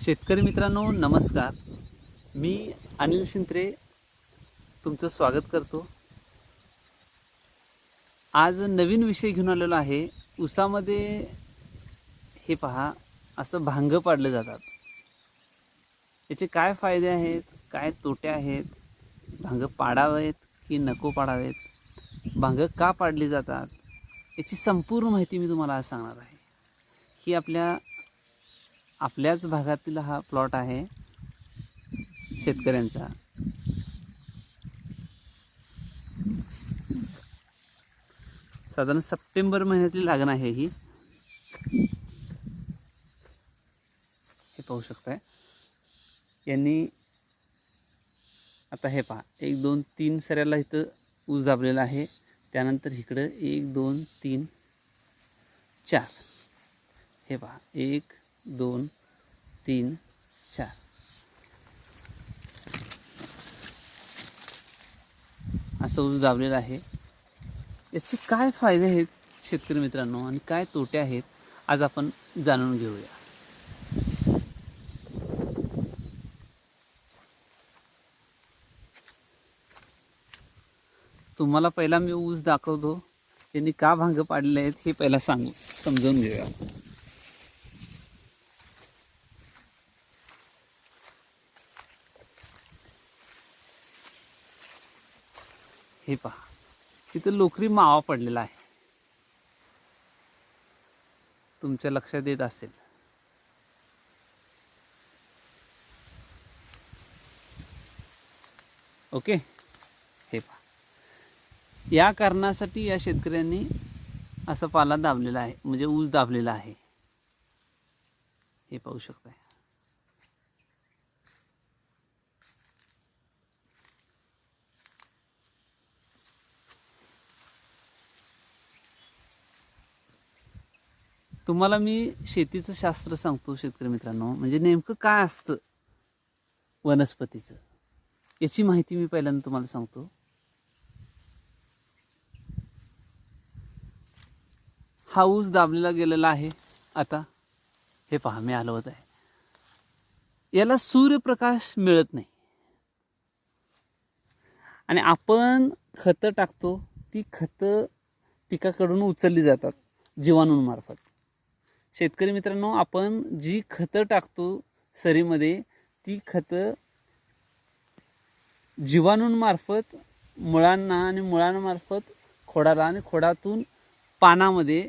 शेतकरी मित्रांनो नमस्कार. मी अनिल शिंत्रे तुमचं स्वागत करतो. आज नवीन विषय घेऊन आलेलो आहे. ऊसामध्ये हे पहा असं भांग पाडले जातात. याचे काय फायदे आहेत काय तोटे आहेत? भांग पाडावेत की नको पाडावेत? भांग का पाडली जातात? याची संपूर्ण माहिती मी तुम्हाला आज सांगणार आहे. ही आपल्या आपल्याच भागातील हा प्लॉट आहे शेतकऱ्यांचा. साधारण सप्टेंबर महिन्यातली लागण आहे ही. हे पाहू शकताय. यांनी आता हे पहा एक दोन तीन सऱ्याला इथं ऊस दाबलेला आहे. त्यानंतर इकडं एक दोन तीन चार. हे पहा एक दोन तीन चार. असं ऊस दाबलेलं आहे. याचे काय फायदे आहेत शेतकरी मित्रांनो आणि काय तोटे आहेत आज आपण जाणून घेऊया. तुम्हाला पहिला मी ऊस दाखवतो. त्यांनी का भांग पाडले आहेत हे पहिला सांगू समजून घेऊया हे पहा. तिथं लोकरी मावा पडलेला आहे. तुमच्या लक्षात येत असेल. ओके? हे पहा. या कारणासाठी या शेतकऱ्यांनी असा पाला दाबलेला आहे. म्हणजे ऊस दाबलेला आहे. हे पाहू शकताय. तुम्हाला मी शेतीचं शास्त्र सांगतो शेतकरी मित्रांनो. म्हणजे नेमकं काय असतं वनस्पतीचं? याची माहिती मी पहिल्यांदा तुम्हाला सांगतो. हा ऊस दाबलेला गेलेला आहे. आता हे पहा मी हलवत आहे. याला सूर्यप्रकाश मिळत नाही. आणि आपण खतं टाकतो ती खतं पिकाकडून उचलली जातात जीवाणूंमार्फत. शेतकरी मित्रांनो आपण जी खतं टाकतो सरीमध्ये ती खतं जीवाणूंमार्फत मुळांना आणि मुळांमार्फत खोडाला आणि खोडातून पानामध्ये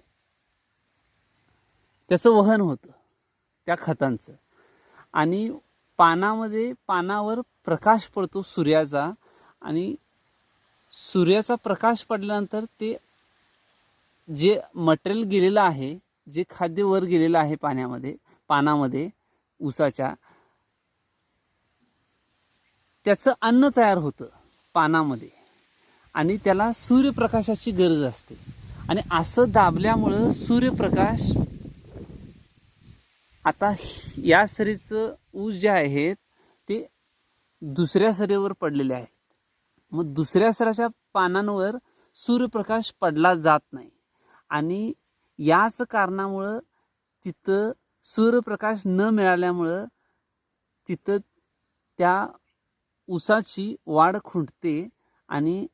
त्याचं वहन होतं त्या खतांचं. आणि पानामध्ये पानावर प्रकाश पडतो सूर्याचा आणि सूर्याचा प्रकाश पडल्यानंतर ते जे मटेरियल गेलेलं आहे जे खाद्य वर गेलेलं आहे पाण्यामध्ये पानामध्ये ऊसाच्या त्याचं अन्न तयार होतं पानामध्ये. आणि त्याला सूर्यप्रकाशाची गरज असते. आणि असं दाबल्यामुळं सूर्यप्रकाश आता या सरीचं ऊस जे आहेत ते दुसऱ्या सरीवर पडलेले आहेत मग दुसऱ्या सराच्या पानांवर सूर्यप्रकाश पडला जात नाही. आणि याच कारणामुळं तिथं सूर्यप्रकाश न मिळाल्यामुळं तिथं त्या ऊसाची वाढ खुंटते आणि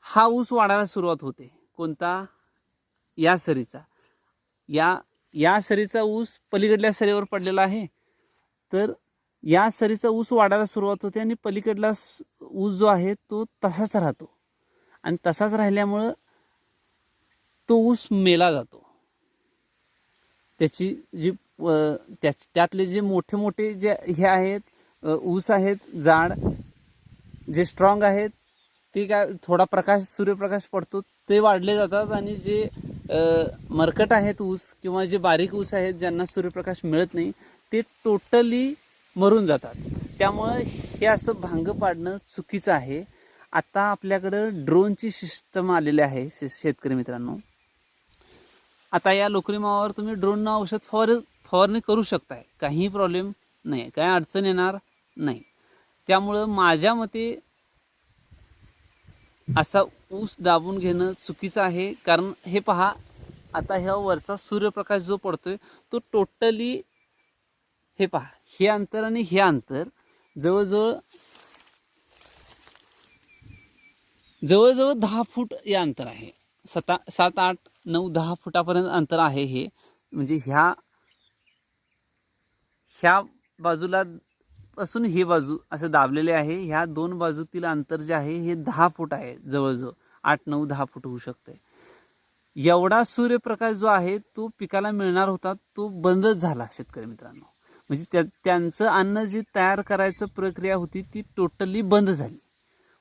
हा ऊस वाढायला सुरुवात होते. कोणता? या सरीचा. या या सरीचा ऊस पलीकडल्या सरीवर पडलेला आहे. तर या सरीचा ऊस वाढायला सुरुवात होते आणि पलीकडला स- ऊस जो आहे तो तसाच राहतो. आणि तसाच राहिल्यामुळं तो ऊस मेला जातो. त्याची जी त्या त्यातले जे मोठे मोठे जे हे आहेत ऊस आहेत जाड जे स्ट्रॉंग आहेत ते काय थोडा प्रकाश सूर्यप्रकाश पडतो ते वाढले जातात आणि जे मरकट आहेत ऊस किंवा जे बारीक ऊस आहेत ज्यांना सूर्यप्रकाश मिळत नाही ते टोटली मरून जातात. त्यामुळं हे असं भांग पाडणं चुकीचं आहे. आता आपल्याकडं ड्रोनची सिस्टम आलेली आहे शे- शेतकरी मित्रांनो. आता या लोकरी मावावर तुम्ही ड्रोननं औषध फवार फवारणी करू शकताय. काहीही प्रॉब्लेम नाही काही अडचण येणार नाही. त्यामुळं माझ्या मते असा ऊस दाबून घेणं चुकीचं आहे. कारण हे पहा आता ह्या वरचा सूर्यप्रकाश जो पडतोय तो टोटली हे पहा हे अंतर आणि हे अंतर. जवळजवळ जवळजवळ दहा फूट हे अंतर आहे. सता सात आठ नऊ दहा फुटापर्यंत अंतर आहे हे. म्हणजे ह्या ह्या बाजूला पासून ही बाजू असं दाबलेले आहे. ह्या दोन बाजूतील अंतर जे आहे हे दहा फूट आहे जवळजवळ. आठ नऊ दहा फूट होऊ शकते. एवढा सूर्यप्रकाश जो आहे तो पिकाला मिळणार होता तो बंदच झाला शेतकरी मित्रांनो. म्हणजे त्या त्यांचं अन्न जी तयार करायचं प्रक्रिया होती ती टोटली बंद झाली.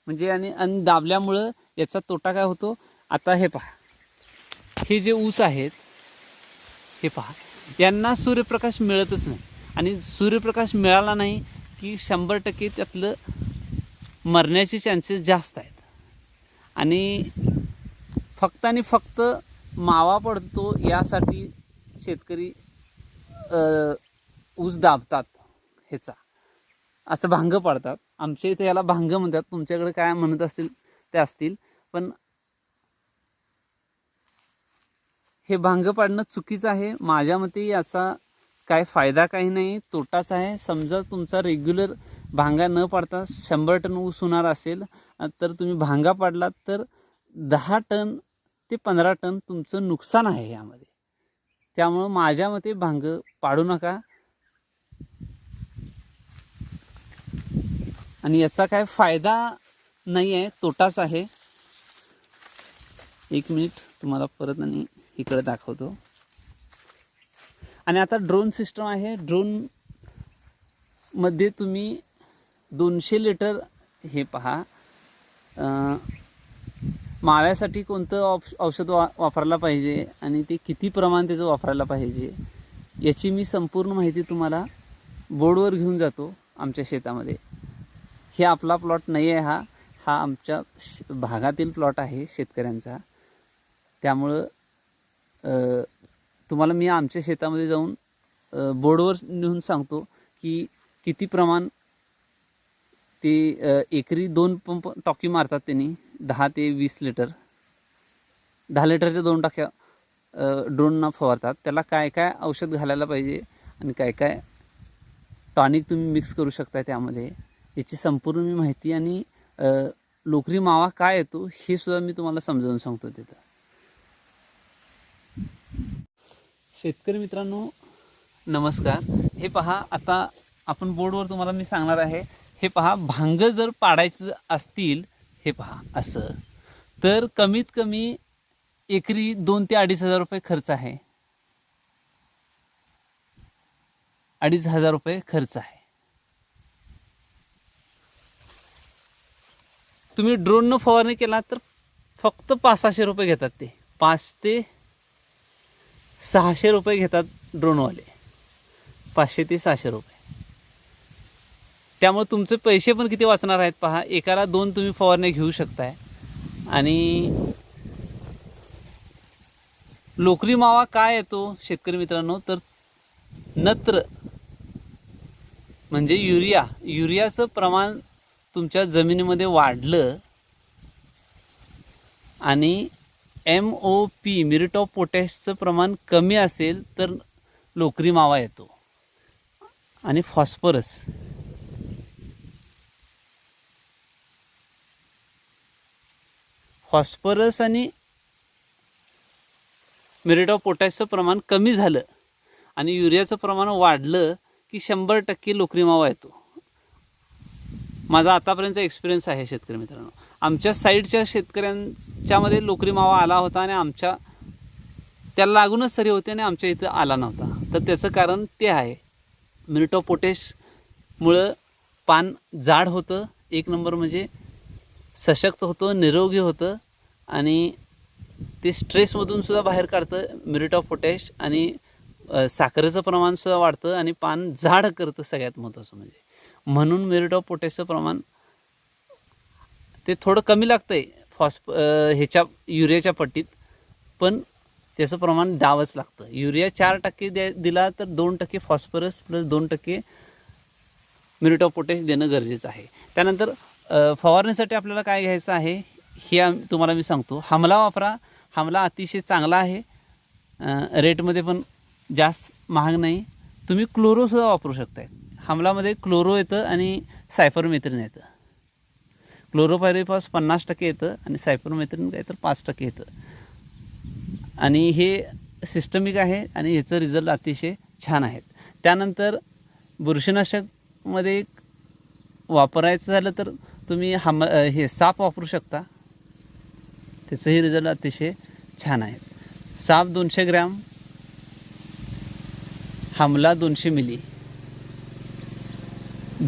म्हणजे आणि अन्न दाबल्यामुळं याचा तोटा काय होतो? आता हे पहा. हे जे ऊस आहेत हे पहा यांना सूर्यप्रकाश मिळतच नाही. आणि सूर्यप्रकाश मिळाला नाही की शंभर टक्के त्यातलं मरण्याचे चान्सेस जास्त आहेत. आणि फक्त आणि फक्त मावा पडतो यासाठी शेतकरी ऊस दाबतात ह्याचा. असं भांग पाडतात. आमच्या इथे याला भांग म्हणतात. तुमच्याकडे काय म्हणत असतील ते असतील. पण हे भांग पाडणं चुकीचं आहे. माझ्या मते याचा काय फायदा काही नाही. तोटाच आहे. समजा तुमचा रेग्युलर भांगा न पाडता शंभर टन ऊस होणार असेल तर तुम्ही भांगा पाडलात तर दहा टन ते पंधरा टन तुमचं नुकसान आहे यामध्ये. त्यामुळं माझ्या मते भांग पाडू नका. आणि याचा काय फायदा नाही आहे. तोटाच आहे. एक मिनिट तुम्हाला परत आणि इकडे दाखवतो. आणि आता ड्रोन सिस्टम आहे. ड्रोनमध्ये तुम्ही दोनशे लिटर हे पहा. माव्यासाठी कोणतं औष औषध वा वापरायला पाहिजे आणि ते किती प्रमाण त्याचं वापरायला पाहिजे याची मी संपूर्ण माहिती तुम्हाला बोर्डवर घेऊन जातो आमच्या शेतामध्ये. हे आपला प्लॉट नाही आहे हा. हा आमच्या भागातील प्लॉट आहे शेतकऱ्यांचा. त्यामुळं तुम्हाला मी आमच्या शेतामध्ये जाऊन बोर्डवर नेऊन सांगतो की किती प्रमाण ते एकरी दोन पंप टॉकी मारतात त्यांनी दहा ते वीस लिटर. दहा लिटरच्या दोन टाक्या ड्रोनना फवारतात. त्याला काय काय औषध घालायला पाहिजे आणि काय काय टॉनिक तुम्ही मिक्स करू शकता त्यामध्ये याची संपूर्ण मी माहिती आणि लोकरी मावा काय येतो हे सुद्धा मी तुम्हाला समजावून सांगतो तिथं. शेतकरी मित्रांनो नमस्कार. हे पहा आता आपण बोर्डवर तुम्हाला मी सांगणार आहे हे पहा भांग जर पाडायचं असतील हे पहा असं. तर कमीत कमी एकरी दोन ते अडीच हजार रुपये खर्च आहे. अडीच हजार रुपये खर्च आहे. तुम्ही ड्रोननं फवारणी केला तर फक्त पाच सहाशे रुपये घेतात ते. पाच ते सहाशे रुपये घेतात ड्रोनवाले. पाचशे ते सहाशे रुपये. त्यामुळे तुमचे पैसे पण किती वाचणार आहेत पहा. एकाला दोन तुम्ही फवारण्या घेऊ शकताय. आणि लोकरी मावा काय येतो शेतकरी मित्रांनो? तर नत्र म्हणजे युरिया. युरियाचं प्रमाण तुमच्या जमिनीमध्ये वाढलं आणि M O P muriate of पोटॅशचं प्रमाण कमी असेल तर लोकरी मावा येतो. आणि फॉस्फरस फॉस्फरस आणि मिरिट ऑफ पोटॅशचं प्रमाण कमी झालं आणि युरियाचं प्रमाण वाढलं की शंभर टक्के लोकरी मावा येतो. माझा आतापर्यंतचा एक्सपिरियन्स आहे शेतकरी मित्रांनो. आमच्या साईडच्या शेतकऱ्यांच्यामध्ये लोकरी मावा आला होता आणि आमच्या त्याला लागूनच सरी होते आणि आमच्या इथं आला नव्हता. तर त्याचं कारण ते आहे. मिरिट ऑफ पोटॅशमुळं पान जाड होतं. एक नंबर म्हणजे सशक्त होतं निरोगी होतं आणि ते स्ट्रेसमधून सुद्धा बाहेर काढतं. मिरिट ऑफ पोटॅश आणि साखरेचं प्रमाणसुद्धा वाढतं आणि पान जाड करतं सगळ्यात महत्त्वाचं म्हणजे. म्हणून मिरिट ऑफ पोटॅशचं प्रमाण ते थोडं कमी लागतं आहे फॉस्फ ह्याच्या युरियाच्या पट्टीत. पण त्याचं प्रमाण द्यावंच लागतं. युरिया चार टक्के द्या दिला तर दोन टक्के फॉस्फरस प्लस दोन टक्के मिरिट ऑफ पोटॅश देणं गरजेचं आहे. त्यानंतर फवारणीसाठी आपल्याला काय घ्यायचं आहे हे आम- तुम्हाला मी सांगतो. हमला वापरा. हमला अतिशय चांगला आहे. रेटमध्ये पण जास्त महाग नाही. तुम्ही क्लोरोसुद्धा वापरू शकताय. हमलामध्ये क्लोरो येतं आणि सायफरमेथ्रिन येतं. क्लोरोपायरिफॉस पन्नास टक्के येतं आणि सायफरमेथ्रिन काय तर पाच टक्के येतं. आणि हे सिस्टमिक आहे आणि ह्याचं रिझल्ट अतिशय छान आहेत. त्यानंतर बुरशीनाशकमध्ये एक वापरायचं झालं तर तुम्ही हम हे साप वापरू शकता. त्याचंही रिझल्ट अतिशय छान आहे. साप दोनशे ग्रॅम हमला दोनशे मिली.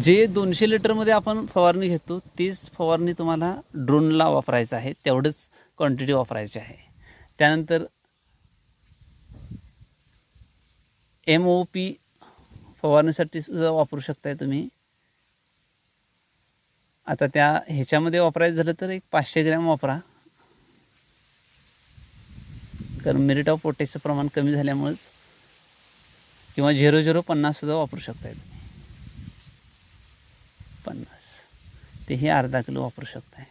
जे दोनशे लिटरमध्ये आपण फवारणी घेतो तीच फवारणी तुम्हाला ड्रोनला वापरायचं आहे तेवढंच क्वांटिटी वापरायची आहे. त्यानंतर एम ओ पी फवारणीसाठी सुद्धा वापरू शकताय तुम्ही. आता त्या ह्याच्यामध्ये वापरायचं झालं तर एक पाचशे ग्रॅम वापरा. कारण मेरिट ऑफ पोटॅशचं प्रमाण कमी झाल्यामुळंच किंवा झिरो झिरो पन्नाससुद्धा वापरू शकताय तुम्ही पन्नास तेही अर्धा किलो वापरू शकताय.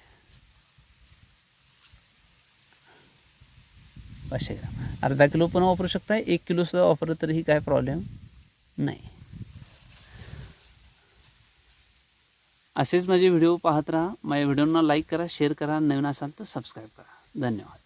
पाचशे ग्राम. अर्धा किलो पण वापरू शकताय एक किलोसुद्धा वापरलं तरीही काय प्रॉब्लेम नाही. असेच माझे व्हिडिओ पाहत राहा. माझ्या व्हिडिओना लाईक करा शेअर करा नवीन असाल तर सबस्क्राईब करा. धन्यवाद.